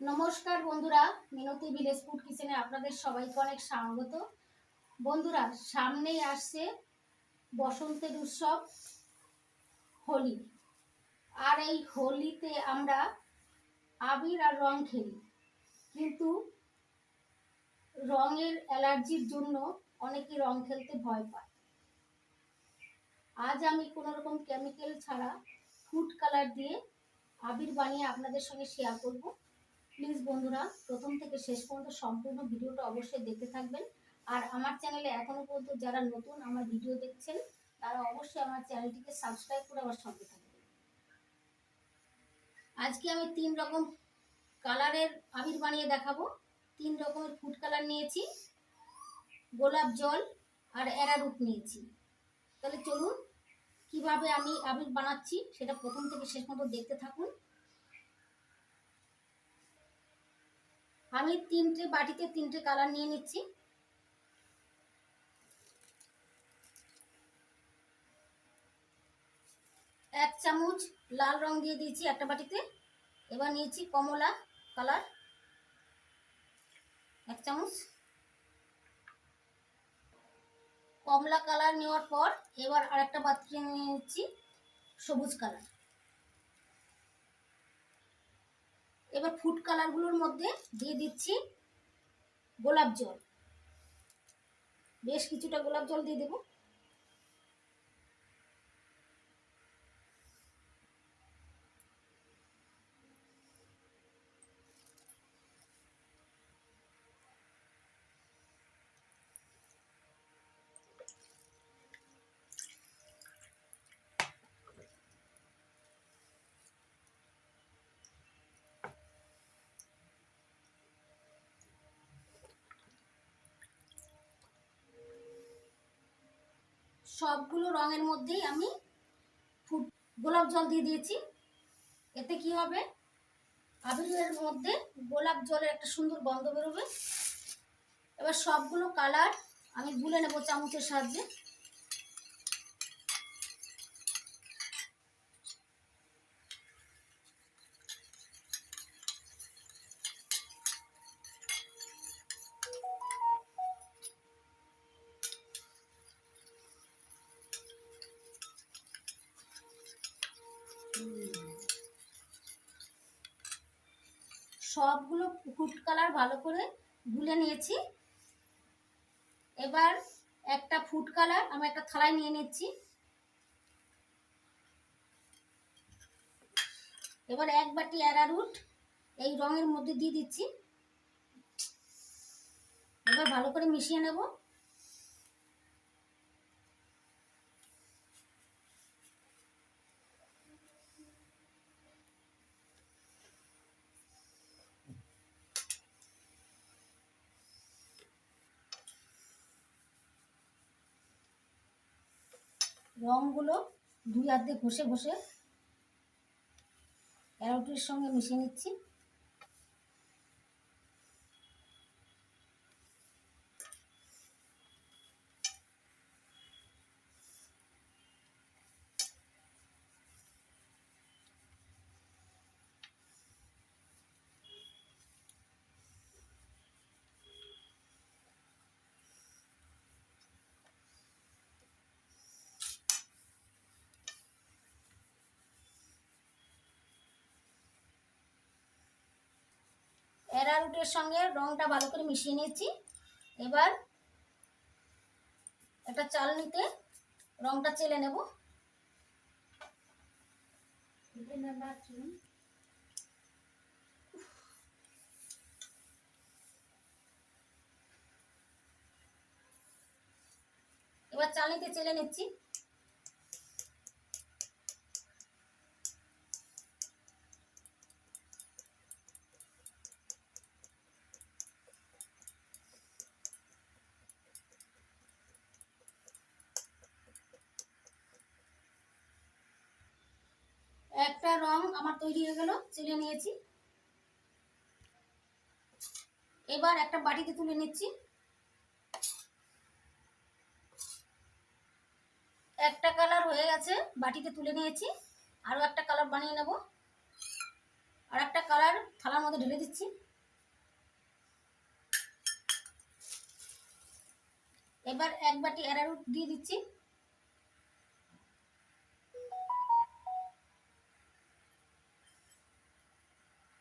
নমস্কার বন্ধুরা, মিনতি village food কিচেনে আপনাদের সবাইকে অনেক স্বাগত। বন্ধুরা, সামনেই আসছে বসন্তের উৎসব, হোলি। আর এই হোলিতে আমরা আবির আর রং খেলি। কিন্তু রঙের অ্যালার্জির জন্য অনেকে রং খেলতে ভয় পায়। আজ আমি কোনো রকম কেমিক্যাল ছাড়া ফুড কালার দিয়ে আবির বানিয়ে আপনাদের সঙ্গে শেয়ার করব। প্লিজ বন্ধুরা, প্রথম থেকে শেষ পর্যন্ত সম্পূর্ণ ভিডিওটা অবশ্যই দেখতে থাকবেন। আর আমার চ্যানেলে এখনও পর্যন্ত যারা নতুন আমার ভিডিও দেখছেন, তারা অবশ্যই আমার চ্যানেলটিকে সাবস্ক্রাইব করে আমার সঙ্গে থাকবেন। আজকে আমি তিন রকম কালারের আবির বানিয়ে দেখাবো। তিন রকমের ফুড কালার নিয়েছি, গোলাপ জল আর অ্যারারুট নিয়েছি। তাহলে চলুন, কীভাবে আমি আবির বানাচ্ছি সেটা প্রথম থেকে শেষ পর্যন্ত দেখতে থাকুন। আমি তিনটে বাটিতে তিনটে কালার নিয়ে নিচ্ছি। এক চামচ লাল রং দিয়ে দিয়েছি একটা বাটিতে। এবার নিয়েছি কমলা কালার। এক চামচ। কমলা কালার নেওয়ার পর এবার আরেকটা পাত্রে নিয়ে নিচ্ছি সবুজ কালার। এবার ফুড কালারগুলোর মধ্যে দিয়ে দিচ্ছি গোলাপ জল। বেশ কিছুটা গোলাপ জল দিয়ে দেবো। সবগুলো রঙের মধ্যেই আমি ফুট, গোলাপ জল দিয়ে দিয়েছি। এতে কি হবে? আবিরের মধ্যে গোলাপ জলের একটা সুন্দর গন্ধ বেরোবে। এবার সবগুলো কালার আমি গুলে নেব চামচের সাহায্যে। সবগুলো ফুড কালার ভালো করে গুলে নিয়েছি। এবার একটা ফুড কালার আমি একটা থালায় নিয়ে নিচ্ছি। এবার এক বাটি অ্যারারুট এই রঙের মধ্যে দিয়ে দিচ্ছি। এবার ভালো করে মিশিয়ে নেব। রঙগুলো দুই হাত দিয়ে ঘষে ঘষে অ্যারোটির সঙ্গে মিশিয়ে নিচ্ছি। অ্যারারুটের সঙ্গে রংটা ভালো করে মিশিয়ে নিয়েছি। এবার একটা চালনিতে রংটা চেলে নেব। এবার চালনিতে চেলে নিচ্ছি। একটা রং আমার তৈরি হয়ে গেল, চেলে নিয়েছি। এবার একটা বাটিতে তুলে নিচ্ছি। একটা কালার হয়ে গেছে, বাটিতে তুলে নিয়েছি। আরও একটা কালার বানিয়ে নেব। আর একটা কালার থালার মধ্যে ঢেলে দিচ্ছি। এবার এক বাটি অ্যারারুট দিয়ে দিচ্ছি।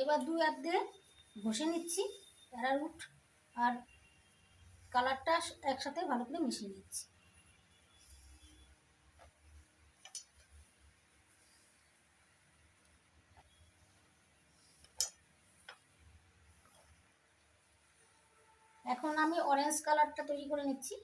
এবার দুই হাত দিয়ে ঘষে নিচ্ছি অ্যারারুট আর কালারটা একসাথে ভালো করে মিশিয়ে নিচ্ছি। এখন আমি অরেঞ্জ কালারটা তৈরি করে নিচ্ছি।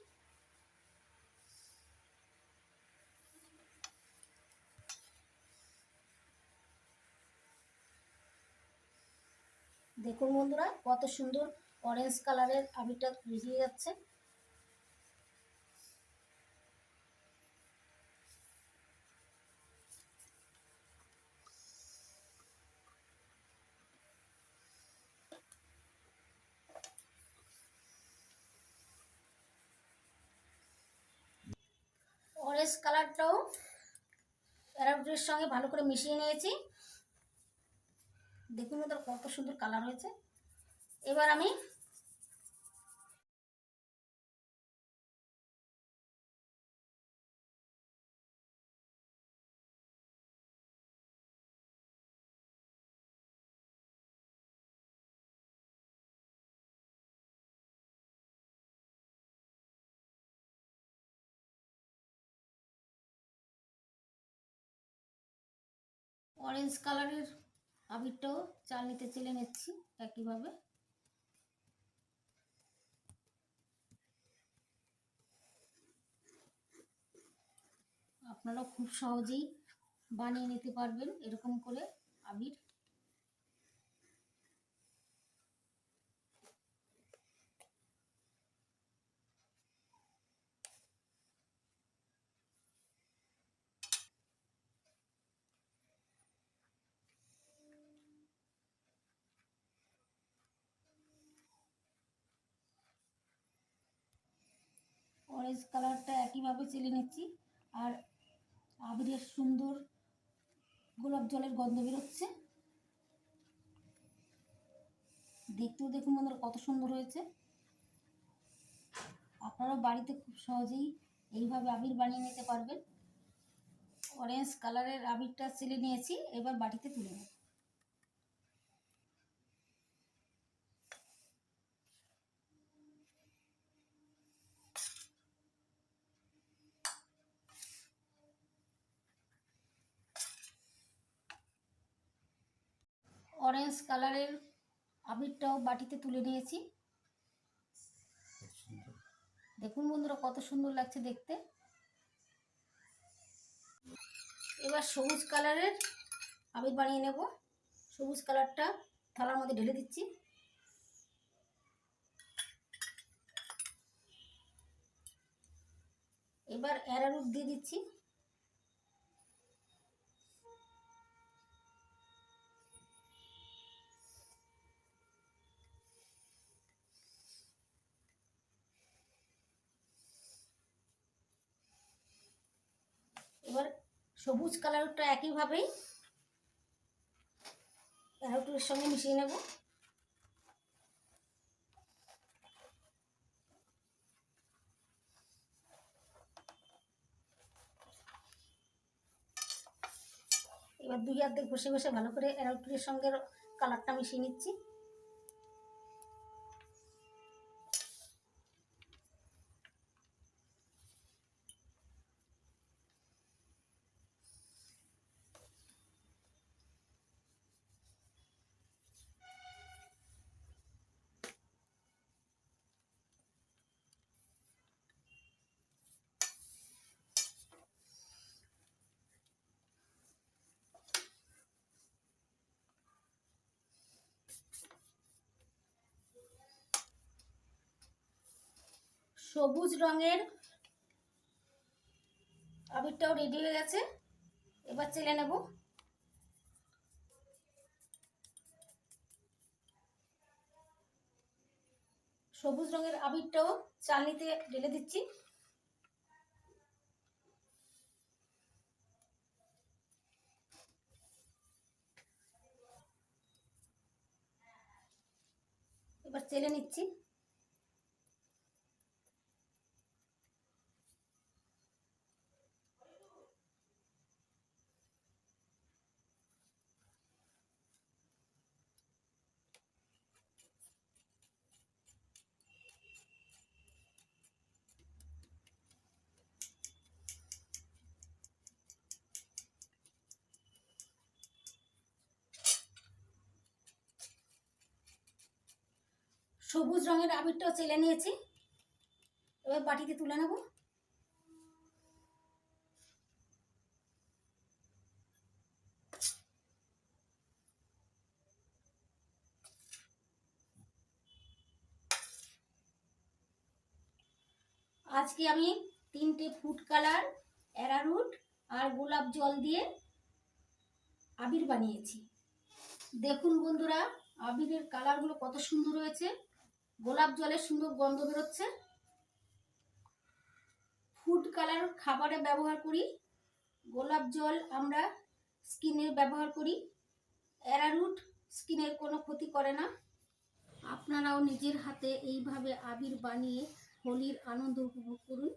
দেখুন বন্ধুরা, কত সুন্দর অরেঞ্জ কালারের আবিরটা মিশিয়ে যাচ্ছে। অরেঞ্জ কালারটাও অ্যারাউটের সঙ্গে ভালো করে মিশিয়ে নিয়েছি। দেখুন ওদের কত সুন্দর কালার হয়েছে। এবার আমি অরেঞ্জ কালারের আবিরটাও চালনিতে চেলে নিচ্ছি একইভাবে। আপনারা খুব সহজেই বানিয়ে নিতে পারবেন এরকম করে আবির। অরেঞ্জ কালারটা একইভাবে চেলে নিচ্ছি। আর আবিরের সুন্দর গোলাপ জলের গন্ধ বেরোচ্ছে। দেখতেও দেখুন বন্ধুরা, কত সুন্দর হয়েছে। আপনারাও বাড়িতে খুব সহজেই এইভাবে আবির বানিয়ে নিতে পারবেন। অরেঞ্জ কালারের আবিরটা চেলে নিয়েছি, এবার বাটিতে তুলে নেব। অরেঞ্জ কালারের আবিরটাও বাটিতে তুলে নিয়েছি। দেখুন বন্ধুরা কত সুন্দর লাগছে দেখতে। এবার সবুজ কালারের আবির বানিয়ে নেব। সবুজ কালারটা থালার মধ্যে ঢেলে দিচ্ছি। এবার অ্যারারুট দিয়ে দিচ্ছি। সবুজ কালারটা একইভাবেই অ্যারারুটের সঙ্গে মিশিয়ে নেব। এবার দুই দিয়ে ঘষে ঘষে ভালো করে অ্যারারুটের সঙ্গে কালারটা মিশিয়ে নিচ্ছি। সবুজ রঙের আবিরটাও রেডি হয়ে গেছে। এবার চেলে নেব। সবুজ রঙের আবিরটাও চালনিতে ঢেলে দিচ্ছি। এবার চেলে নিচ্ছি। সবুজ রঙের আবিরটাও চেলে নিয়েছি। এবার বাটিতে তুলে নেব। আজকে আমি তিনটে ফুড কালার, অ্যারারুট আর গোলাপ জল দিয়ে আবির বানিয়েছি। দেখুন বন্ধুরা, আবিরের কালারগুলো কত সুন্দর হয়েছে। গোলাপ জলের সুন্দর গন্ধ বেরোচ্ছে। ফুড কালার খাবারে ব্যবহার করি। গোলাপ জল আমরা স্কিনে ব্যবহার করি। অ্যারারুট স্কিনের কোনো ক্ষতি করে না। আপনারাও নিজের হাতে এইভাবে আবির বানিয়ে হোলির আনন্দ উপভোগ করুন।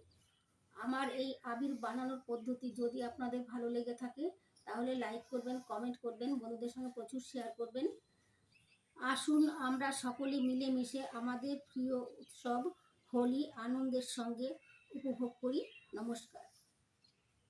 আমার এই আবির বানানোর পদ্ধতি যদি আপনাদের ভালো লেগে থাকে, তাহলে লাইক করবেন কমেন্ট করবেন, বন্ধুদের সঙ্গে প্রচুর শেয়ার করবেন। আসুন আমরা সকলে মিলেমিশে আমাদের প্রিয় উৎসব হোলি আনন্দের সঙ্গে উপভোগ করি। নমস্কার।